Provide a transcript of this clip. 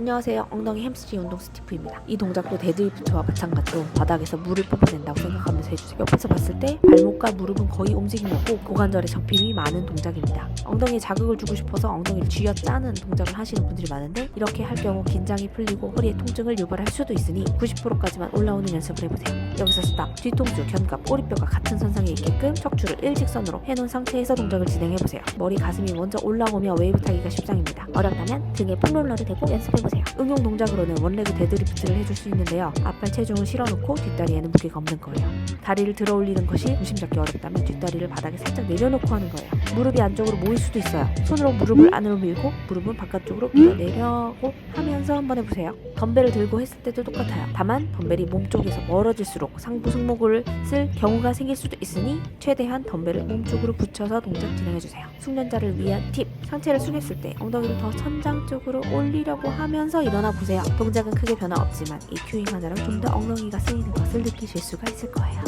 안녕하세요. 엉덩이 햄스트링 운동 스티프입니다. 이 동작도 데드리프트와 마찬가지로 바닥에서 물을 뽑아낸다고 생각하면서 해주세요. 옆에서 봤을 때 발목과 무릎은 거의 움직임이 없고 고관절에 접힘이 많은 동작입니다. 엉덩이에 자극을 주고 싶어서 엉덩이를 쥐어 짜는 동작을 하시는 분들이 많은데 이렇게 할 경우 긴장이 풀리고 허리에 통증을 유발할 수도 있으니 90%까지만 올라오는 연습을 해보세요. 여기서 스탑, 뒤통수, 견갑, 꼬리뼈가 같은 선상에 있게끔 척추를 일직선으로 해놓은 상태에서 동작을 진행해보세요. 머리, 가슴이 먼저 올라오며 웨이브 타기가 십상입니다. 어렵다면 등에 폼롤러를 대고 연습해보세요. 응용 동작으로는 원레그 데드리프트를 해줄 수 있는데요. 앞발 체중을 실어놓고 뒷다리에는 무게가 없는 거예요. 다리를 들어 올리는 것이 중심 잡기 어렵다면 뒷다리를 바닥에 살짝 내려놓고 하는 거예요. 무릎이 안쪽으로 모일 수도 있어요. 손으로 무릎을 안으로 밀고 무릎은 바깥쪽으로 밀어내려고 하면서 한번 해보세요. 덤벨을 들고 했을 때도 똑같아요. 다만 덤벨이 몸쪽에서 멀어질수록 상부 승모근을 쓸 경우가 생길 수도 있으니 최대한 덤벨을 몸쪽으로 붙여서 동작 진행해주세요. 숙련자를 위한 팁! 상체를 숙였을 때 엉덩이를 더 천장 쪽으로 올리려고 하면서 일어나 보세요. 동작은 크게 변화 없지만 이 큐잉 하나랑 좀더 엉덩이가 쓰이는 것을 느끼실 수가 있을 거예요.